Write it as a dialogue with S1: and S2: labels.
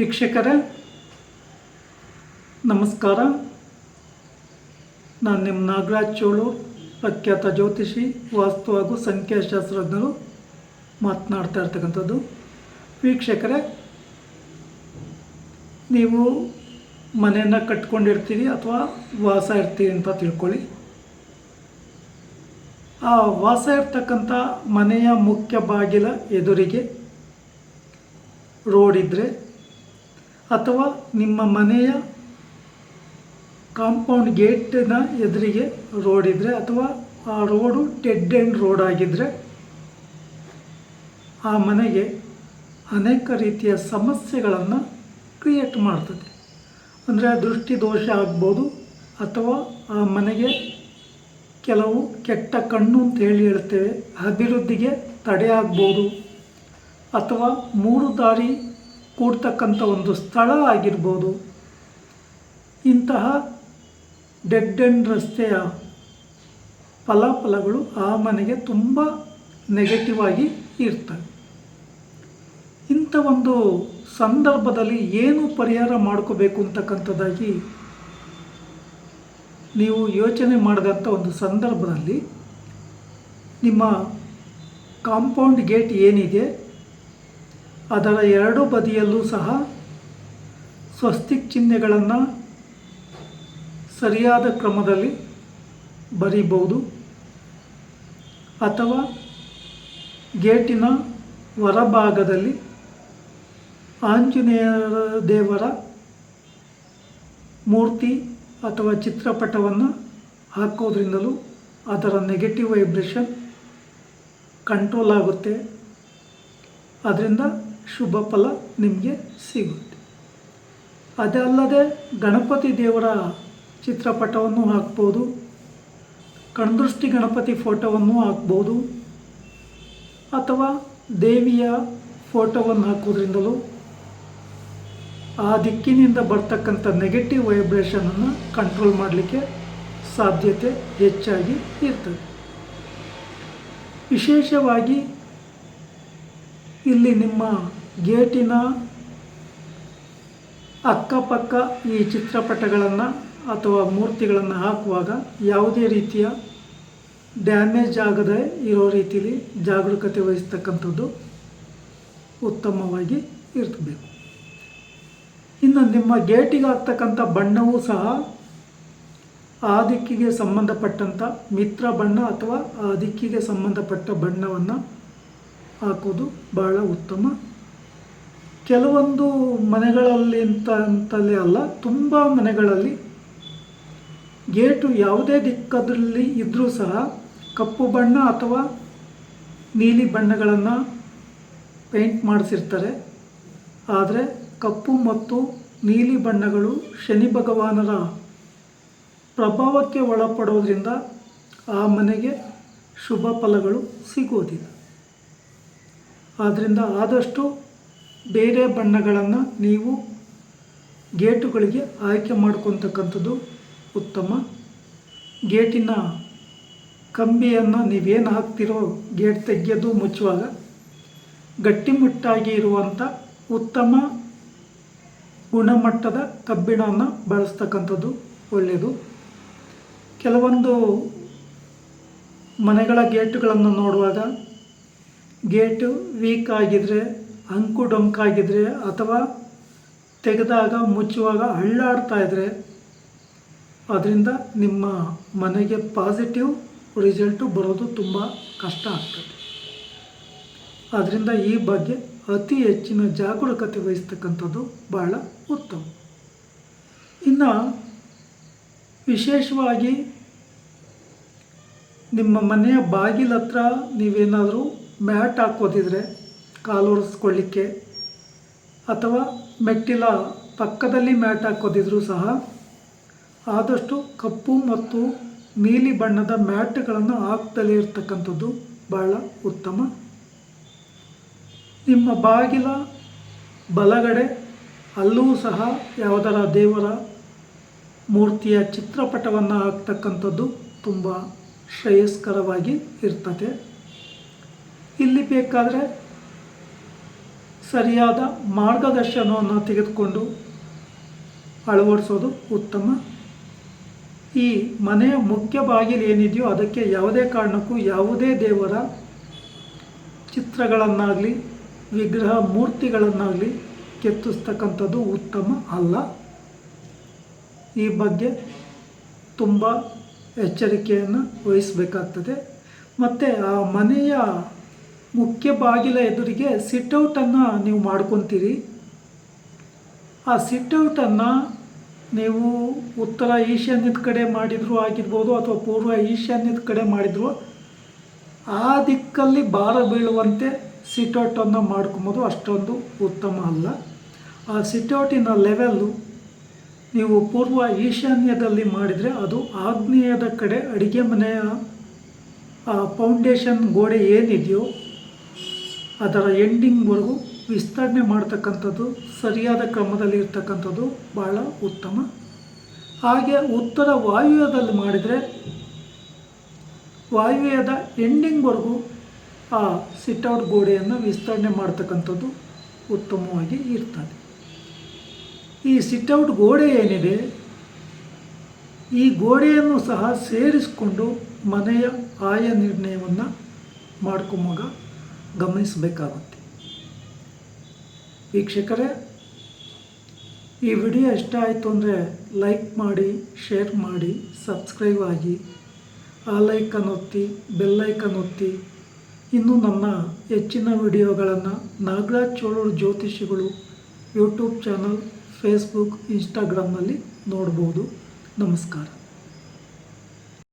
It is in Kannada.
S1: ವೀಕ್ಷಕರೇ, ನಮಸ್ಕಾರ. ನಾನು ನಿಮ್ಮ ನಾಗರಾಜ್ ಚೋಳು, ಪ್ರಖ್ಯಾತ ಜ್ಯೋತಿಷಿ, ವಾಸ್ತು ಹಾಗೂ ಸಂಖ್ಯಾಶಾಸ್ತ್ರಜ್ಞರು. ಮಾತನಾಡ್ತಾ ಇರ್ತಕ್ಕಂಥದ್ದು. ವೀಕ್ಷಕರೇ, ನೀವು ಮನೆಯನ್ನು ಕಟ್ಕೊಂಡಿರ್ತೀರಿ ಅಥವಾ ವಾಸ ಇರ್ತೀರಿ ಅಂತ ತಿಳ್ಕೊಳ್ಳಿ. ಆ ವಾಸ ಇರ್ತಕ್ಕಂಥ ಮನೆಯ ಮುಖ್ಯ ಬಾಗಿಲ ಎದುರಿಗೆ ರೋಡ್ ಇದ್ದರೆ ಅಥವಾ ನಿಮ್ಮ ಮನೆಯ ಕಾಂಪೌಂಡ್ ಗೇಟಿನ ಎದುರಿಗೆ ರೋಡ್ ಇದ್ದರೆ ಅಥವಾ ಆ ರೋಡು ಟೆಡ್ ಎಂಡ್ ರೋಡ್ ಆಗಿದ್ದರೆ ಆ ಮನೆಗೆ ಅನೇಕ ರೀತಿಯ ಸಮಸ್ಯೆಗಳನ್ನು ಕ್ರಿಯೇಟ್ ಮಾಡ್ತದೆ. ಅಂದರೆ ದೃಷ್ಟಿ ದೋಷ ಆಗ್ಬೋದು ಅಥವಾ ಆ ಮನೆಗೆ ಕೆಲವು ಕೆಟ್ಟ ಕಣ್ಣು ಅಂತ ಹೇಳಿ ಹೇಳ್ತೇವೆ, ಅಭಿವೃದ್ಧಿಗೆ ತಡೆ ಆಗ್ಬೋದು ಅಥವಾ ಮೂರು ದಾರಿ ಕೂಡ್ತಕ್ಕಂಥ ಒಂದು ಸ್ಥಳ ಆಗಿರ್ಬೋದು. ಇಂತಹ ಡೆಡ್ ಎಂಡ್ ರಸ್ತೆಯ ಫಲಾಫಲಗಳು ಆ ಮನೆಗೆ ತುಂಬ ನೆಗೆಟಿವ್ ಆಗಿ ಇರ್ತವೆ. ಇಂಥ ಒಂದು ಸಂದರ್ಭದಲ್ಲಿ ಏನು ಪರಿಹಾರ ಮಾಡ್ಕೋಬೇಕು ಅಂತಕ್ಕಂಥದ್ದಾಗಿ ನೀವು ಯೋಚನೆ ಮಾಡಿದಂಥ ಒಂದು ಸಂದರ್ಭದಲ್ಲಿ ನಿಮ್ಮ ಕಾಂಪೌಂಡ್ ಗೇಟ್ ಏನಿದೆ ಅದರ ಎರಡು ಬದಿಯಲ್ಲೂ ಸಹ ಸ್ವಸ್ತಿಕ್ ಚಿಹ್ನೆಗಳನ್ನು ಸರಿಯಾದ ಕ್ರಮದಲ್ಲಿ ಬರೀಬಹುದು. ಅಥವಾ ಗೇಟಿನ ಹೊರಭಾಗದಲ್ಲಿ ಆಂಜನೇಯ ದೇವರ ಮೂರ್ತಿ ಅಥವಾ ಚಿತ್ರಪಟವನ್ನು ಹಾಕೋದ್ರಿಂದಲೂ ಅದರ ನೆಗೆಟಿವ್ ವೈಬ್ರೇಷನ್ ಕಂಟ್ರೋಲ್ ಆಗುತ್ತೆ. ಅದರಿಂದ ಶುಭ ಫಲ ನಿಮಗೆ ಸಿಗುತ್ತೆ. ಅದಲ್ಲದೆ ಗಣಪತಿ ದೇವರ ಚಿತ್ರಪಟವನ್ನು ಹಾಕ್ಬೋದು, ಕಣದೃಷ್ಟಿ ಗಣಪತಿ ಫೋಟೋವನ್ನು ಹಾಕ್ಬೋದು, ಅಥವಾ ದೇವಿಯ ಫೋಟೋವನ್ನು ಹಾಕೋದ್ರಿಂದಲೂ ಆ ದಿಕ್ಕಿನಿಂದ ಬರ್ತಕ್ಕಂಥ ನೆಗೆಟಿವ್ ವೈಬ್ರೇಷನನ್ನು ಕಂಟ್ರೋಲ್ ಮಾಡಲಿಕ್ಕೆ ಸಾಧ್ಯತೆ ಹೆಚ್ಚಾಗಿ ಇರ್ತದೆ. ವಿಶೇಷವಾಗಿ ಇಲ್ಲಿ ನಿಮ್ಮ ಗೇಟಿನ ಅಕ್ಕಪಕ್ಕ ಈ ಚಿತ್ರಪಟಗಳನ್ನು ಅಥವಾ ಮೂರ್ತಿಗಳನ್ನು ಹಾಕುವಾಗ ಯಾವುದೇ ರೀತಿಯ ಡ್ಯಾಮೇಜ್ ಆಗದೆ ಇರೋ ರೀತಿಯಲ್ಲಿ ಜಾಗರೂಕತೆ ವಹಿಸ್ತಕ್ಕಂಥದ್ದು ಉತ್ತಮವಾಗಿ ಇರಬೇಕು ಇನ್ನು ನಿಮ್ಮ ಗೇಟಿಗೆ ಹಾಕ್ತಕ್ಕಂಥ ಬಣ್ಣವೂ ಸಹ ಆ ದಿಕ್ಕಿಗೆ ಸಂಬಂಧಪಟ್ಟಂಥ ಮಿತ್ರ ಬಣ್ಣ ಅಥವಾ ಆ ದಿಕ್ಕಿಗೆ ಸಂಬಂಧಪಟ್ಟ ಬಣ್ಣವನ್ನು ಹಾಕೋದು ಬಹಳ ಉತ್ತಮ. ಕೆಲವೊಂದು ಮನೆಗಳಲ್ಲಿ ಅಂತ ಅಂತಲೇ ಅಲ್ಲ, ತುಂಬ ಮನೆಗಳಲ್ಲಿ ಗೇಟು ಯಾವುದೇ ದಿಕ್ಕದಲ್ಲಿ ಇದ್ದರೂ ಸಹ ಕಪ್ಪು ಬಣ್ಣ ಅಥವಾ ನೀಲಿ ಬಣ್ಣಗಳನ್ನು ಪೇಂಟ್ ಮಾಡಿಸಿರ್ತಾರೆ. ಆದರೆ ಕಪ್ಪು ಮತ್ತು ನೀಲಿ ಬಣ್ಣಗಳು ಶನಿ ಭಗವಾನರ ಪ್ರಭಾವಕ್ಕೆ ಒಳಪಡೋದ್ರಿಂದ ಆ ಮನೆಗೆ ಶುಭ ಫಲಗಳು ಸಿಗೋದಿಲ್ಲ. ಆದ್ದರಿಂದ ಆದಷ್ಟು ಬೇರೆ ಬಣ್ಣಗಳನ್ನು ನೀವು ಗೇಟುಗಳಿಗೆ ಆಯ್ಕೆ ಮಾಡ್ಕೊತಕ್ಕಂಥದ್ದು ಉತ್ತಮ. ಗೇಟಿನ ಕಂಬಿಯನ್ನು ನೀವೇನು ಹಾಕ್ತಿರೋ ಗೇಟ್ ತೆಗೆಯೋದು ಮುಚ್ಚುವಾಗ ಗಟ್ಟಿಮುಟ್ಟಾಗಿ ಇರುವಂಥ ಉತ್ತಮ ಗುಣಮಟ್ಟದ ಕಬ್ಬಿಣವನ್ನು ಬಳಸ್ತಕ್ಕಂಥದ್ದು ಒಳ್ಳೆಯದು ಕೆಲವೊಂದು ಮನೆಗಳ ಗೇಟುಗಳನ್ನು ನೋಡುವಾಗ ಗೇಟು ವೀಕ್ ಆಗಿದ್ರೆ ಅಂಕು ಡೊಂಕಾಗಿದ್ರೆ ಅಥವಾ ತೆಗೆದಾಗ, ಮುಚ್ಚುವಾಗ ಹಳ್ಳಾಡ್ತಾ ಇದ್ದರೆ ಅದರಿಂದ ನಿಮ್ಮ ಮನೆಗೆ ಪಾಸಿಟಿವ್ ರಿಸಲ್ಟು ಬರೋದು ತುಂಬ ಕಷ್ಟ ಆಗ್ತದೆ. ಆದ್ದರಿಂದ ಈ ಬಗ್ಗೆ ಅತಿ ಹೆಚ್ಚಿನ ಜಾಗರೂಕತೆ ವಹಿಸ್ತಕ್ಕಂಥದ್ದು ಬಹಳ ಉತ್ತಮ. ಇನ್ನು ವಿಶೇಷವಾಗಿ ನಿಮ್ಮ ಮನೆಯ ಬಾಗಿಲ ಹತ್ರ ನೀವೇನಾದರೂ ಮ್ಯಾಟ್ ಹಾಕೋದಿದ್ರೆ ಕಾಲು ಒರೆಸ್ಕೊಳ್ಳಿಕ್ಕೆ ಅಥವಾ ಮೆಟ್ಟಿಲ ಪಕ್ಕದಲ್ಲಿ ಮ್ಯಾಟ್ ಹಾಕೋದಿದ್ರೂ ಸಹ ಆದಷ್ಟು ಕಪ್ಪು ಮತ್ತು ನೀಲಿ ಬಣ್ಣದ ಮ್ಯಾಟ್ಗಳನ್ನು ಹಾಕ್ತಲೇ ಇರ್ತಕ್ಕಂಥದ್ದು ಬಹಳ ಉತ್ತಮ. ನಿಮ್ಮ ಬಾಗಿಲ, ಬಲಗಡೆ, ಅಲ್ಲೂ ಸಹ ಯಾವುದರ ದೇವರ ಮೂರ್ತಿಯ ಚಿತ್ರಪಟವನ್ನು ಹಾಕ್ತಕ್ಕಂಥದ್ದು ತುಂಬ ಶ್ರೇಯಸ್ಕರವಾಗಿ ಇರ್ತದೆ. ಬೇಕಾದರೆ ಸರಿಯಾದ ಮಾರ್ಗದರ್ಶನವನ್ನು ತೆಗೆದುಕೊಂಡು ಅಳವಡಿಸೋದು ಉತ್ತಮ. ಈ ಮನೆಯ ಮುಖ್ಯ ಬಾಗಿಲು ಏನಿದೆಯೋ ಅದಕ್ಕೆ ಯಾವುದೇ ಕಾರಣಕ್ಕೂ ಯಾವುದೇ ದೇವರ ಚಿತ್ರಗಳನ್ನಾಗಲಿ, ವಿಗ್ರಹ ಮೂರ್ತಿಗಳನ್ನಾಗಲಿ ಕೆತ್ತಿಸ್ತಕ್ಕಂಥದ್ದು ಉತ್ತಮ ಅಲ್ಲ. ಈ ಬಗ್ಗೆ ತುಂಬ ಎಚ್ಚರಿಕೆಯನ್ನು ವಹಿಸಬೇಕಾಗ್ತದೆ. ಮತ್ತು ಆ ಮನೆಯ ಮುಖ್ಯ ಬಾಗಿಲ ಎದುರಿಗೆ ಸಿಟ್ಔಟನ್ನು ನೀವು ಮಾಡ್ಕೊತೀರಿ. ಆ ಸಿಟ್ಔಟನ್ನು ನೀವು ಉತ್ತರ ಈಶಾನ್ಯದ ಕಡೆ ಮಾಡಿದರೂ ಆಗಿರ್ಬೋದು ಅಥವಾ ಪೂರ್ವ ಈಶಾನ್ಯದ ಕಡೆ ಮಾಡಿದ್ರು ಆ ದಿಕ್ಕಲ್ಲಿ ಭಾರ ಬೀಳುವಂತೆ ಸಿಟೌಟನ್ನು ಮಾಡ್ಕೊಬೋದು. ಅಷ್ಟೊಂದು ಉತ್ತಮ ಅಲ್ಲ. ಆ ಸಿಟೌಟಿನ ಲೆವೆಲ್ಲು ನೀವು ಪೂರ್ವ ಈಶಾನ್ಯದಲ್ಲಿ ಮಾಡಿದರೆ ಅದು ಆಗ್ನೇಯದ ಕಡೆ ಅಡುಗೆ ಮನೆಯ ಫೌಂಡೇಶನ್ ಗೋಡೆ ಏನಿದೆಯೋ ಅದರ ಎಂಡಿಂಗ್ವರೆಗೂ ವಿಸ್ತರಣೆ ಮಾಡ್ತಕ್ಕಂಥದ್ದು, ಸರಿಯಾದ ಕ್ರಮದಲ್ಲಿ ಇರ್ತಕ್ಕಂಥದ್ದು ಭಾಳ ಉತ್ತಮ. ಹಾಗೆ ಉತ್ತರ ವಾಯುವ್ಯದಲ್ಲಿ ಮಾಡಿದರೆ, ವಾಯುವ್ಯದ ಎಂಡಿಂಗ್ವರೆಗೂ ಆ ಸಿಟ್ಔಟ್ ಗೋಡೆಯನ್ನು ವಿಸ್ತರಣೆ ಮಾಡ್ತಕ್ಕಂಥದ್ದು ಉತ್ತಮವಾಗಿ ಇರ್ತದೆ. ಈ ಸಿಟ್ಔಟ್ ಗೋಡೆ ಏನಿದೆ, ಈ ಗೋಡೆಯನ್ನು ಸಹ ಸೇರಿಸಿಕೊಂಡು ಮನೆಯ ಆಯ ನಿರ್ಣಯವನ್ನು ಮಾಡ್ಕೊಂಬಾಗ ಗಮನಿಸಬೇಕಾಗುತ್ತೆ. ವೀಕ್ಷಕರೇ, ಈ ವಿಡಿಯೋ ಇಷ್ಟ ಆಯಿತು ಅಂದರೆ ಲೈಕ್ ಮಾಡಿ, ಶೇರ್ ಮಾಡಿ, ಸಬ್ಸ್ಕ್ರೈಬ್ ಆಗಿ, ಆ ಲೈಕನ್ ಒತ್ತಿ ಬೆಲ್ಲೈಕನ್ ಒತ್ತಿ ಇನ್ನು ನನ್ನ ಹೆಚ್ಚಿನ ವಿಡಿಯೋಗಳನ್ನು ನಾಗರಾಜ್ ಚೋಳೂರು ಜ್ಯೋತಿಷಿಗಳು ಯೂಟ್ಯೂಬ್ ಚಾನಲ್, ಫೇಸ್ಬುಕ್ ಇನ್ಸ್ಟಾಗ್ರಾಮ್ನಲ್ಲಿ ನೋಡ್ಬೋದು. ನಮಸ್ಕಾರ.